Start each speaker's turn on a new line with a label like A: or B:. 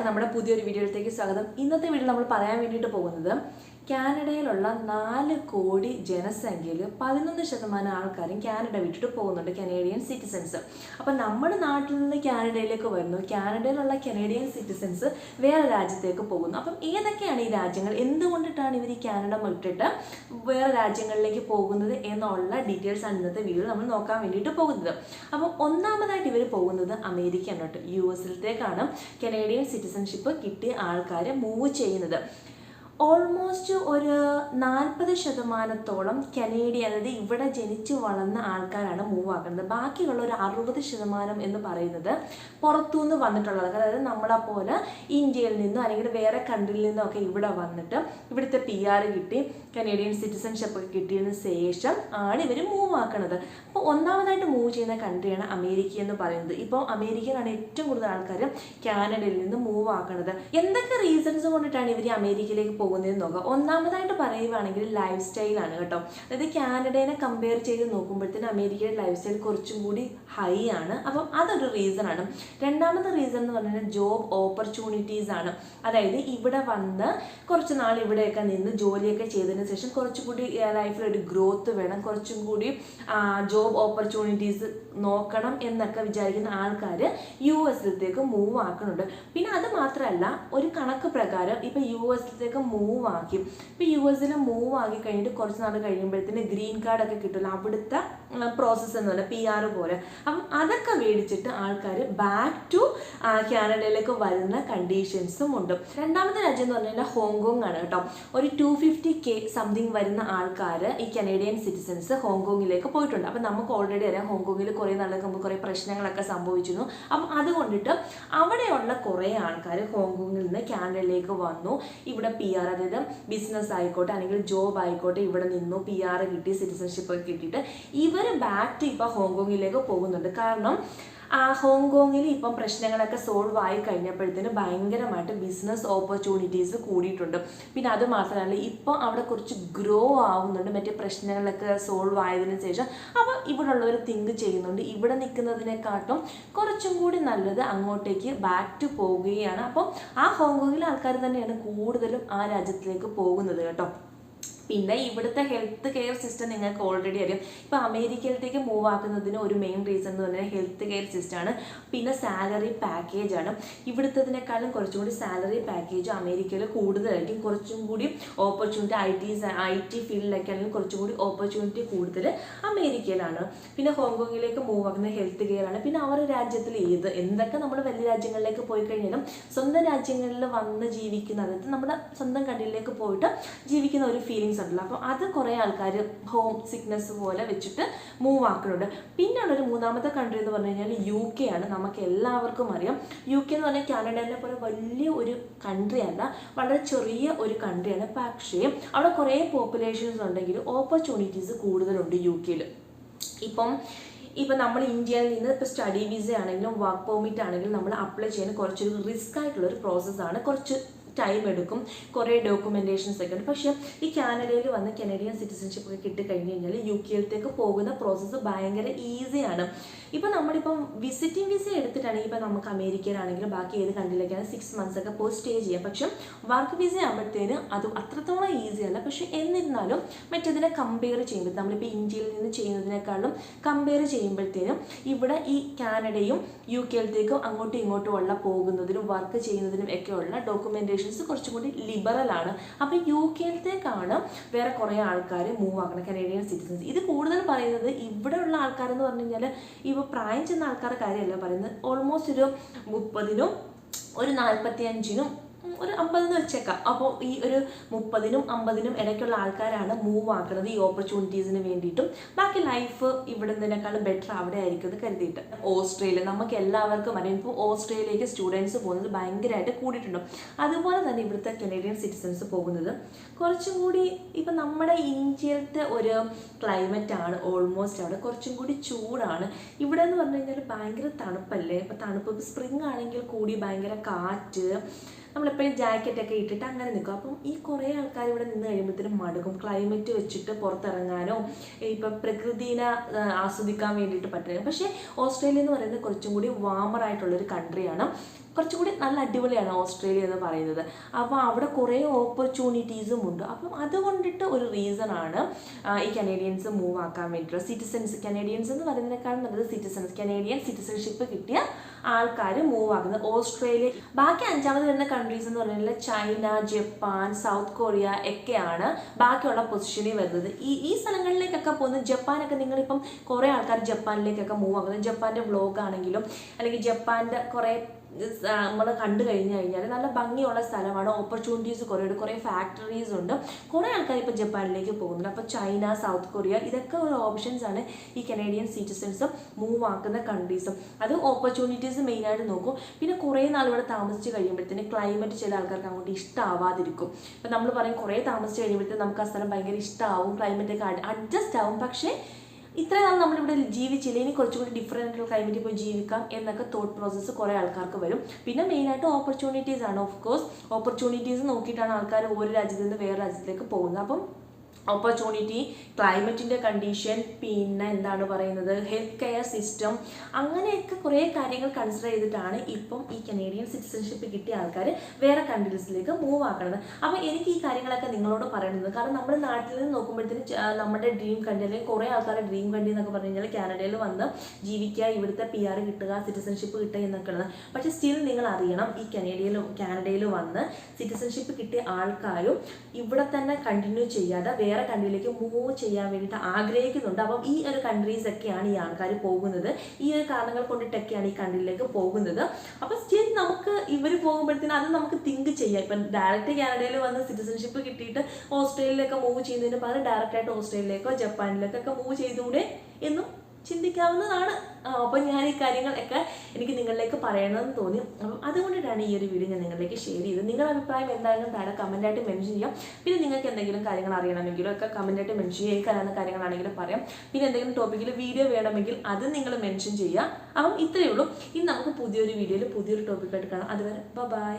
A: എല്ലാവർക്കും നമ്മുടെ പുതിയൊരു വീഡിയോയിലേക്ക് സ്വാഗതം. ഇന്നത്തെ വീഡിയോ നമ്മൾ പറയാൻ വേണ്ടിയിട്ട് പോകുന്നത് കാനഡയിലുള്ള നാല് കോടി ജനസംഖ്യയിൽ പതിനൊന്ന് ശതമാനം ആൾക്കാരും കാനഡ വിട്ടിട്ട് പോകുന്നുണ്ട് കനേഡിയൻ സിറ്റിസൻസ്. അപ്പം നമ്മുടെ നാട്ടിൽ നിന്ന് കാനഡയിലേക്ക് വരുന്നു. കാനഡയിലുള്ള കനേഡിയൻ സിറ്റിസൻസ് വേറെ രാജ്യത്തേക്ക് പോകുന്നു. അപ്പം ഏതൊക്കെയാണ് ഈ രാജ്യങ്ങൾ? എന്തുകൊണ്ടിട്ടാണ് ഇവർ ഈ കാനഡ വിട്ടിട്ട് വേറെ രാജ്യങ്ങളിലേക്ക് പോകുന്നത് എന്നുള്ള ഡീറ്റെയിൽസ് ആണ് ഇന്നത്തെ വീഡിയോ നമ്മൾ നോക്കാൻ വേണ്ടിയിട്ട് പോകുന്നത്. അപ്പം ഒന്നാമതായിട്ട് ഇവർ പോകുന്നത് അമേരിക്ക കേട്ടോ. യു എസിലത്തേക്കാണ് കനേഡിയൻ സിറ്റിസൺഷിപ്പ് കിട്ടിയ ആൾക്കാർ മൂവ് ചെയ്യുന്നത്. ഓൾമോസ്റ്റ് ഒരു നാൽപ്പത് ശതമാനത്തോളം കനേഡിയ അതായത് ഇവിടെ ജനിച്ച് വളർന്ന ആൾക്കാരാണ് മൂവ് ആക്കുന്നത്. ബാക്കിയുള്ള ഒരു അറുപത് ശതമാനം എന്ന് പറയുന്നത് പുറത്തുനിന്ന് വന്നിട്ടുള്ള ആൾക്കാർ അതായത് നമ്മളെ പോലെ ഇന്ത്യയിൽ നിന്നോ അല്ലെങ്കിൽ വേറെ കൺട്രിയിൽ നിന്നോ ഒക്കെ ഇവിടെ വന്നിട്ട് ഇവിടുത്തെ പി ആർ കിട്ടി കനേഡിയൻ സിറ്റിസൺഷിപ്പ് ഒക്കെ കിട്ടിയതിന് ശേഷം ആണ് ഇവർ മൂവ് ആക്കുന്നത് അപ്പോൾ ഒന്നാമതായിട്ട് മൂവ് ചെയ്യുന്ന കൺട്രിയാണ് അമേരിക്ക എന്ന് പറയുന്നത്. ഇപ്പോൾ അമേരിക്കയിലാണ് ഏറ്റവും കൂടുതൽ ആൾക്കാർ കാനഡയിൽ നിന്ന് മൂവ് ആക്കുന്നത് എന്തൊക്കെ റീസൺസ് കൊണ്ടിട്ടാണ് ഇവർ അമേരിക്കയിലേക്ക് പോകുന്നതെന്ന് നോക്കുക. ഒന്നാമതായിട്ട് പറയുവാണെങ്കിൽ ലൈഫ് സ്റ്റൈലാണ് കേട്ടോ. അതായത് കാനഡേനെ കമ്പയർ ചെയ്ത് നോക്കുമ്പോഴത്തേന് അമേരിക്കയുടെ ലൈഫ് സ്റ്റൈൽ കുറച്ചും കൂടി ഹൈ ആണ്. അപ്പം അതൊരു റീസൺ ആണ്. രണ്ടാമത്തെ റീസൺ എന്ന് പറഞ്ഞാൽ ജോബ് ഓപ്പർച്യൂണിറ്റീസ് ആണ്. അതായത് ഇവിടെ വന്ന് കുറച്ച് നാൾ ഇവിടെയൊക്കെ നിന്ന് ജോലിയൊക്കെ ചെയ്തതിന് ശേഷം കുറച്ചും കൂടി ലൈഫിൽ ഒരു ഗ്രോത്ത് വേണം. കുറച്ചും കൂടി ജോബ് ഓപ്പർച്യൂണിറ്റീസ് നോക്കണം എന്നൊക്കെ വിചാരിക്കുന്ന ആൾക്കാർ യു എസിലത്തേക്ക് മൂവ് ആക്കുന്നുണ്ട്. പിന്നെ അത് മാത്രമല്ല ഒരു കണക്ക് പ്രകാരം ഇപ്പം യു എസിലത്തേക്ക് മൂവ് ആക്കി. ഇപ്പം യു എസിൽ മൂവ് ആക്കി കഴിഞ്ഞിട്ട് കുറച്ച് നാൾ കഴിയുമ്പോഴത്തേന് ഗ്രീൻ കാർഡ് ഒക്കെ കിട്ടുമല്ലോ അവിടുത്തെ പ്രോസസ്സ് എന്ന് പറഞ്ഞാൽ പി ആർ പോലെ. അപ്പം അതൊക്കെ മേടിച്ചിട്ട് ആൾക്കാർ ബാക്ക് ടു കാനഡയിലേക്ക് വരുന്ന കണ്ടീഷൻസും ഉണ്ട്. രണ്ടാമത്തെ രാജ്യം എന്ന് പറഞ്ഞാൽ ഹോങ്കോങ് ആണ് കേട്ടോ. ഒരു ടു ഫിഫ്റ്റി കെ സംതിങ് വരുന്ന ആൾക്കാർ ഈ കനേഡിയൻ സിറ്റിസൻസ് ഹോങ്കോങ്ങിലേക്ക് പോയിട്ടുണ്ട്. അപ്പം നമുക്ക് ഓൾറെഡി അറിയാം ഹോങ്കോങ്ങിൽ കുറേ നാളുകൾക്ക് മുമ്പ് കുറേ പ്രശ്നങ്ങളൊക്കെ സംഭവിച്ചിരുന്നു. അപ്പം അതുകൊണ്ടിട്ട് അവിടെയുള്ള കുറേ ആൾക്കാർ ഹോങ്കോങ്ങിൽ നിന്ന് കാനഡയിലേക്ക് വന്നു. ഇവിടെ പി ആർ അതായത് ബിസിനസ് ആയിക്കോട്ടെ അല്ലെങ്കിൽ ജോബ് ആയിക്കോട്ടെ ഇവിടെ നിന്നു പി ആർ കിട്ടി സിറ്റിസൺഷിപ്പ് കിട്ടിയിട്ട് ഇവർ ബാക്ക് ടു ഇപ്പോൾ ഹോങ്കോങ്ങിലേക്ക് പോകുന്നുണ്ട്. കാരണം ആ ഹോങ്കോങ്ങിൽ ഇപ്പം പ്രശ്നങ്ങളൊക്കെ സോൾവ് ആയി കഴിഞ്ഞപ്പോഴത്തേന് ഭയങ്കരമായിട്ട് ബിസിനസ് ഓപ്പർച്യൂണിറ്റീസ് കൂടിയിട്ടുണ്ട്. പിന്നെ അത് മാത്രമല്ല ഇപ്പം അവിടെ കുറച്ച് ഗ്രോ ആവുന്നുണ്ട്. മറ്റേ പ്രശ്നങ്ങളൊക്കെ സോൾവ് ആയതിനു ശേഷം അപ്പോൾ ഇവിടെ ഉള്ളവർ തിങ്ക് ചെയ്യുന്നുണ്ട്. ഇവിടെ നിൽക്കുന്നതിനെക്കാട്ടും കുറച്ചും കൂടി നല്ലത് അങ്ങോട്ടേക്ക് ബാക്ക് ടു പോവുകയാണ്. അപ്പോൾ ആ ഹോങ്കോങ്ങിലെ ആൾക്കാർ തന്നെയാണ് കൂടുതലും ആ രാജ്യത്തിലേക്ക് പോകുന്നത് കേട്ടോ. പിന്നെ ഇവിടുത്തെ ഹെൽത്ത് കെയർ സിസ്റ്റം നിങ്ങൾക്ക് ഓൾറെഡി അറിയാം. ഇപ്പോൾ അമേരിക്കയിലേക്ക് മൂവ് ആക്കുന്നതിന് ഒരു മെയിൻ റീസൺ എന്ന് പറഞ്ഞാൽ ഹെൽത്ത് കെയർ സിസ്റ്റമാണ് പിന്നെ സാലറി പാക്കേജ് ആണ്. ഇവിടുത്തതിനേക്കാളും കുറച്ചും കൂടി സാലറി പാക്കേജ് അമേരിക്കയിൽ കൂടുതലായിരിക്കും. കുറച്ചും കൂടി opportunity I T I T ഫീൽഡിലൊക്കെ ആണെങ്കിൽ കുറച്ചും കൂടി ഓപ്പർച്യൂണിറ്റി കൂടുതൽ അമേരിക്കയിലാണ്. പിന്നെ ഹോങ്കോങ്ങിലേക്ക് മൂവ് ആക്കുന്ന ഹെൽത്ത് കെയർ ആണ്. പിന്നെ അവരുടെ രാജ്യത്തിൽ ഏത് എന്തൊക്കെ നമ്മൾ വലിയ രാജ്യങ്ങളിലേക്ക് പോയി കഴിഞ്ഞാലും സ്വന്തം രാജ്യങ്ങളിൽ വന്ന് ജീവിക്കുന്ന അതായത് നമ്മുടെ സ്വന്തം കണ്ണിലേക്ക് പോയിട്ട് ജീവിക്കുന്ന ഒരു ഫീലിങ്സ് ഉണ്ടല്ലോ. അപ്പോൾ അത് കുറേ ആൾക്കാർ ഹോം സിക്നസ് പോലെ വെച്ചിട്ട് മൂവ് ആക്കുന്നുണ്ട്. പിന്നെയുള്ളൊരു മൂന്നാമത്തെ കൺട്രി എന്ന് പറഞ്ഞു കഴിഞ്ഞാൽ യു കെ ആണ്. നമുക്ക് എല്ലാവർക്കും അറിയാം. യു കെ എന്ന് പറഞ്ഞാൽ കാനഡയിലെ പോലെ വലിയ ഒരു കൺട്രി അല്ല. വളരെ ചെറിയ ഒരു കൺട്രിയാണ് പക്ഷേ അവിടെ കുറേ പോപ്പുലേഷൻസ് ഉണ്ടെങ്കിൽ ഓപ്പർച്യൂണിറ്റീസ് കൂടുതലുണ്ട് യു കെയിൽ ഇപ്പം ഇപ്പം നമ്മൾ ഇന്ത്യയിൽ നിന്ന് ഇപ്പോൾ സ്റ്റഡി വിസ ആണെങ്കിലും വർക്ക് പെർമിറ്റ് ആണെങ്കിലും നമ്മൾ അപ്ലൈ ചെയ്യാൻ കുറച്ചൊരു റിസ്ക് ആയിട്ടുള്ള ഒരു പ്രോസസ്സാണ് കുറച്ച് ടൈം എടുക്കും. കുറേ ഡോക്യുമെന്റേഷൻസ് ഒക്കെ ഉണ്ട്. പക്ഷേ ഈ കാനഡയിൽ വന്ന് കനഡിയൻ സിറ്റിസൺഷിപ്പ് ഒക്കെ കിട്ടിക്കഴിഞ്ഞ് കഴിഞ്ഞാൽ യു കെയിലത്തേക്ക് പോകുന്ന പ്രോസസ്സ് ഭയങ്കര ഈസിയാണ് ഇപ്പോൾ നമ്മളിപ്പം വിസിറ്റിംഗ് വിസ എടുത്തിട്ടാണെങ്കിൽ ഇപ്പം നമുക്ക് അമേരിക്കയിലാണെങ്കിലും ബാക്കി ഏത് കൺട്രിയിലേക്കാണ് സിക്സ് മന്ത്സ് ഒക്കെ പോയി സ്റ്റേ ചെയ്യാം. പക്ഷെ വർക്ക് വിസ ആകുമ്പോഴത്തേന് അത് അത്രത്തോളം ഈസി അല്ല. പക്ഷെ എന്നിരുന്നാലും മറ്റതിനെ കമ്പയർ ചെയ്യുമ്പോൾ നമ്മളിപ്പോൾ ഇന്ത്യയിൽ നിന്ന് ചെയ്യുന്നതിനേക്കാളും കമ്പയർ ചെയ്യുമ്പോഴത്തേനും ഇവിടെ ഈ കാനഡയും യു കെയിലത്തേക്കും അങ്ങോട്ടും ഇങ്ങോട്ടും ഉള്ള പോകുന്നതിനും വർക്ക് ചെയ്യുന്നതിനും ഒക്കെയുള്ള ഉള്ള ഡോക്യുമെന്റേഷൻസ് കുറച്ചും കൂടി ലിബറൽ ആണ്. അപ്പോൾ യു കെയിലത്തേക്കാണ് വേറെ കുറേ ആൾക്കാർ മൂവ് ആക്കണം കനേഡിയൻ സിറ്റിസൻസ് ഇത് കൂടുതൽ പറയുന്നത് ഇവിടെയുള്ള ആൾക്കാരെന്ന് പറഞ്ഞു കഴിഞ്ഞാൽ ഇപ്പോൾ പ്രായം ചെന്ന ആൾക്കാരുടെ കാര്യമല്ല പറയുന്നത്. ഓൾമോസ്റ്റ് ഒരു മുപ്പതിനും ഒരു നാൽപ്പത്തി അഞ്ചിനും ഒരു അമ്പതെന്ന് വെച്ചേക്കാം. അപ്പോൾ ഈ ഒരു മുപ്പതിനും അമ്പതിനും ഇടയ്ക്കുള്ള ആൾക്കാരാണ് മൂവ് ആക്കുന്നത് ഈ ഓപ്പർച്യൂണിറ്റീസിന് വേണ്ടിയിട്ടും. ബാക്കി ലൈഫ് ഇവിടുന്നതിനേക്കാളും ബെറ്റർ അവിടെ ആയിരിക്കും കരുതിയിട്ട്. ഓസ്ട്രേലിയ നമുക്ക് എല്ലാവർക്കും അറിയാം. ഇപ്പോൾ ഓസ്ട്രേലിയയിലേക്ക് സ്റ്റുഡൻസ് പോകുന്നത് ഭയങ്കരമായിട്ട് കൂടിയിട്ടുണ്ട്. അതുപോലെ തന്നെ ഇവിടുത്തെ കനേഡിയൻ സിറ്റിസൺസ് പോകുന്നത് കുറച്ചും കൂടി ഇപ്പം നമ്മുടെ ഇന്ത്യയിലത്തെ ഒരു ക്ലൈമറ്റ് ആണ് ഓൾമോസ്റ്റ് അവിടെ കുറച്ചും കൂടി ചൂടാണ്. ഇവിടെ എന്ന് പറഞ്ഞു കഴിഞ്ഞാൽ ഭയങ്കര തണുപ്പല്ലേ? ഇപ്പം തണുപ്പ് സ്പ്രിംഗ് ആണെങ്കിൽ കൂടി ഭയങ്കര കാറ്റ് നമ്മളെപ്പോഴും ജാക്കറ്റൊക്കെ ഇട്ടിട്ട് അങ്ങനെ നിൽക്കും അപ്പം ഈ കുറേ ആൾക്കാർ ഇവിടെ നിന്ന് കഴിയുമ്പോഴത്തേനും മടുക്കും. ക്ലൈമറ്റ് വെച്ചിട്ട് പുറത്തിറങ്ങാനോ ഇപ്പം പ്രകൃതിനെ ആസ്വദിക്കാൻ വേണ്ടിയിട്ട് പറ്റില്ല പക്ഷേ ഓസ്ട്രേലിയ എന്ന് പറയുന്നത് കുറച്ചും കൂടി വാമറായിട്ടുള്ളൊരു കൺട്രിയാണ് കുറച്ചുകൂടി നല്ല അടിപൊളിയാണ് ഓസ്ട്രേലിയ എന്ന് പറയുന്നത്. അപ്പോൾ അവിടെ കുറേ ഓപ്പർച്യൂണിറ്റീസും ഉണ്ട്. അപ്പം അതുകൊണ്ടിട്ട് ഒരു റീസൺ ആണ് ഈ കനേഡിയൻസ് മൂവ് ആക്കാൻ വേണ്ടിയിട്ടുള്ള സിറ്റിസൺസ് കനേഡിയൻസ് എന്ന് പറയുന്നതിനേക്കാളും നല്ലത് സിറ്റിസൺസ് കനേഡിയൻ സിറ്റിസൺഷിപ്പ് കിട്ടിയ ആൾക്കാർ മൂവ് ആകുന്നത് ഓസ്ട്രേലിയ ബാക്കി അഞ്ചാമത് വരുന്ന കൺട്രീസ് എന്ന് പറയുന്നത് ചൈന ജപ്പാൻ സൗത്ത് കൊറിയ ഒക്കെയാണ് ബാക്കിയുള്ള പൊസിഷനിൽ വരുന്നത്. ഈ ഈ സ്ഥലങ്ങളിലേക്കൊക്കെ പോകുന്നത് ജപ്പാനൊക്കെ നിങ്ങളിപ്പം കുറേ ആൾക്കാർ ജപ്പാനിലേക്കൊക്കെ മൂവ് ആകുന്നത് ജപ്പാന്റെ വ്ളോഗ് ആണെങ്കിലും അല്ലെങ്കിൽ ജപ്പാന്റെ കുറേ നമ്മൾ കണ്ടു കഴിഞ്ഞു കഴിഞ്ഞാൽ നല്ല ഭംഗിയുള്ള സ്ഥലമാണ്. ഓപ്പർച്യൂണിറ്റീസ് കുറേ ഉണ്ട് കുറേ ഫാക്ടറീസ് ഉണ്ട്. കുറേ ആൾക്കാർ ഇപ്പോൾ ജപ്പാനിലേക്ക് പോകുന്നുണ്ട്. അപ്പോൾ ചൈന സൗത്ത് കൊറിയ ഇതൊക്കെ ഒരു ഓപ്ഷൻസ് ആണ് ഈ കനേഡിയൻ സിറ്റിസൺസ് മൂവ് ആക്കുന്ന കൺട്രീസും അത് ഓപ്പർച്യൂണിറ്റീസ് മെയിനായിട്ട് നോക്കും. പിന്നെ കുറേ നാൾ ഇവിടെ താമസിച്ച് കഴിയുമ്പോഴത്തേന് ക്ലൈമറ്റ് ചില ആൾക്കാർക്ക് അങ്ങോട്ട് ഇഷ്ടമാവാതിരിക്കും ഇപ്പം നമ്മൾ പറയും കുറേ താമസിച്ച് കഴിയുമ്പോഴത്തേന് നമുക്ക് ആ സ്ഥലം ഭയങ്കര ഇഷ്ടമാവും ക്ലൈമറ്റൊക്കെ അഡ്ജസ്റ്റ് ആവും. പക്ഷേ ഇത്രയും നാൾ നമ്മളിവിടെ ജീവിച്ചില്ല? ഇനി കുറച്ചുകൂടി ആയിട്ടുള്ള ക്ലൈമറ്റിൽ പോയി ജീവിക്കാം എന്നൊക്കെ തോട്ട് പ്രോസസ്സ് കുറേ ആൾക്കാർക്ക് വരും. പിന്നെ മെയിനായിട്ട് ഓപ്പർച്യൂണിറ്റീസ് ആണ് ഓഫ് കോഴ്സ് ഓപ്പർച്യൂണിറ്റീസ് നോക്കിയിട്ടാണ് ആൾക്കാർ ഒരു രാജ്യത്ത് നിന്ന് വേറെ രാജ്യത്തേക്ക് പോകുന്നത്. അപ്പം ഓപ്പർച്യൂണിറ്റി ക്ലൈമറ്റിന്റെ കണ്ടീഷൻ പിന്നെ എന്താണ് പറയുന്നത് ഹെൽത്ത് കെയർ സിസ്റ്റം അങ്ങനെയൊക്കെ കുറേ കാര്യങ്ങൾ കൺസിഡർ ചെയ്തിട്ടാണ് ഇപ്പം ഈ കനേഡിയൻ സിറ്റിസൺഷിപ്പ് കിട്ടിയ ആൾക്കാർ വേറെ കൺട്രീസിലേക്ക് മൂവ് ആക്കുന്നത് അപ്പോൾ എനിക്ക് ഈ കാര്യങ്ങളൊക്കെ നിങ്ങളോട് പറയുന്നത് കാരണം നമ്മുടെ നാട്ടിൽ നിന്ന് നോക്കുമ്പോഴത്തേന് നമ്മുടെ ഡ്രീം കൺട്രി അല്ലെങ്കിൽ കുറേ ആൾക്കാരുടെ ഡ്രീം കൺട്രി എന്നൊക്കെ പറഞ്ഞു കഴിഞ്ഞാൽ കാനഡയിൽ വന്ന് ജീവിക്കുക ഇവിടുത്തെ പി ആർ കിട്ടുക സിറ്റിസൺഷിപ്പ് കിട്ടുക എന്നൊക്കെ ഉള്ളത് പക്ഷേ സ്റ്റിൽ നിങ്ങൾ അറിയണം ഈ കനേഡിയയിലും കാനഡയിൽ വന്ന് സിറ്റിസൺഷിപ്പ് കിട്ടിയ ആൾക്കാരും ഇവിടെ തന്നെ കണ്ടിന്യൂ ചെയ്യാതെ വേറെ കൺട്രിയിലേക്ക് മൂവ് ചെയ്യാൻ വേണ്ടിയിട്ട് ആഗ്രഹിക്കുന്നുണ്ട്. അപ്പം ഈ ഒരു കൺട്രീസ് ഒക്കെയാണ് ഈ ആൾക്കാർ പോകുന്നത്. ഈ ഒരു കാരണങ്ങൾ കൊണ്ടിട്ടൊക്കെയാണ് ഈ കൺട്രിയിലേക്ക് പോകുന്നത്. അപ്പം സ്റ്റിൽ നമുക്ക് ഇവർ പോകുമ്പോഴത്തേനും അത് നമുക്ക് തിങ്ക് ചെയ്യാം. ഇപ്പം ഡയറക്റ്റ് കാനഡയിൽ വന്ന് സിറ്റിസൺഷിപ്പ് കിട്ടിയിട്ട് ഓസ്ട്രേലിയയിലൊക്കെ മൂവ് ചെയ്യുന്നതിന് പകരം ഡയറക്റ്റായിട്ട് ഓസ്ട്രേലിയയിലേക്കോ ജപ്പാനിലേക്കൊക്കെ മൂവ് ചെയ്തുകൂടെ എന്നും ചിന്തിക്കാവുന്നതാണ്. അപ്പം ഞാൻ ഈ കാര്യങ്ങളൊക്കെ എനിക്ക് നിങ്ങളിലേക്ക് പറയണമെന്ന് തോന്നി. അപ്പം അതുകൊണ്ടിട്ടാണ് ഈ ഒരു വീഡിയോ ഞാൻ നിങ്ങളിലേക്ക് ഷെയർ ചെയ്തത്. നിങ്ങളുടെ അഭിപ്രായം എന്തായാലും താഴെ കമന്റായിട്ട് മെൻഷൻ ചെയ്യാം. പിന്നെ നിങ്ങൾക്ക് എന്തെങ്കിലും കാര്യങ്ങൾ അറിയണമെങ്കിലോ ഒക്കെ കമന്റായിട്ട് മെൻഷൻ ചെയ്യുക എനിക്ക് അറിയാവുന്ന കാര്യങ്ങളാണെങ്കിലും പറയാം. പിന്നെ എന്തെങ്കിലും ടോപ്പിക്കിൽ വീഡിയോ വേണമെങ്കിൽ അത് നിങ്ങൾ മെൻഷൻ ചെയ്യുക. അപ്പം ഇത്രയേ ഉള്ളൂ. ഇനി നമുക്ക് പുതിയൊരു വീഡിയോയിൽ പുതിയൊരു ടോപ്പിക്കായിട്ട് കാണാം. അതുവരെ ബൈ